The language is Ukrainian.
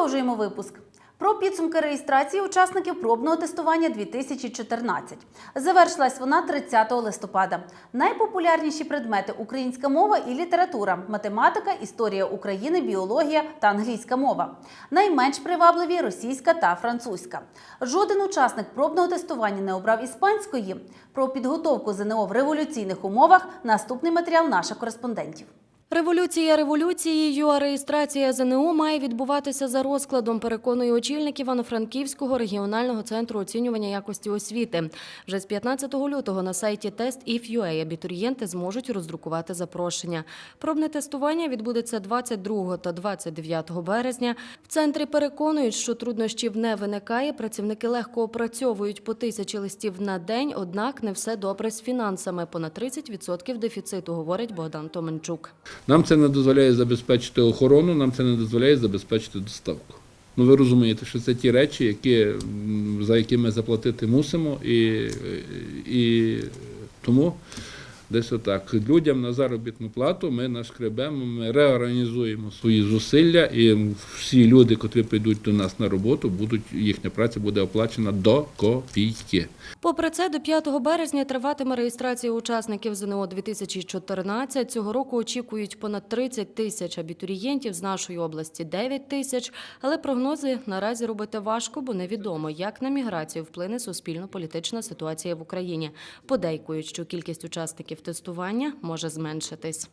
Продовжуємо випуск. Про підсумки реєстрації учасників пробного тестування 2014. Завершилась вона 30 листопада. Найпопулярніші предмети українська мова і література, математика, історія України, біологія та англійська мова. Найменш привабливі російська та французька. Жоден учасник пробного тестування не обрав іспанської. Про підготовку ЗНО в революційних умовах наступний матеріал наших кореспондентів. Революція революцією, а реєстрація ЗНО має відбуватися за розкладом, переконує очільник Івано-Франківського регіонального центру оцінювання якості освіти. Вже з 15 лютого на сайті Test.if.ua абітурієнти зможуть роздрукувати запрошення. Пробне тестування відбудеться 22 та 29 березня. В центрі переконують, що труднощів не виникає. Працівники легко опрацьовують по тисячі листів на день, однак не все добре з фінансами. Понад 30% дефіциту, говорить Богдан Томенчук. Нам це не дозволяє забезпечити охорону, нам це не дозволяє забезпечити доставку. Ну ви розумієте, що це ті речі, які, за які ми заплатити мусимо, і, і тому десь отак. Людям на заробітну плату ми нашкребемо, ми реорганізуємо свої зусилля, і всі люди, котрі прийдуть до нас на роботу, будуть їхня праця буде оплачена до копійки. Попри це, до 5 березня триватиме реєстрація учасників ЗНО 2014. Цього року очікують понад 30 тисяч абітурієнтів з нашої області 9 тисяч. Але прогнози наразі робити важко, бо невідомо, як на міграцію вплине суспільно-політична ситуація в Україні. Подейкують, що кількість учасників тестування може зменшитись.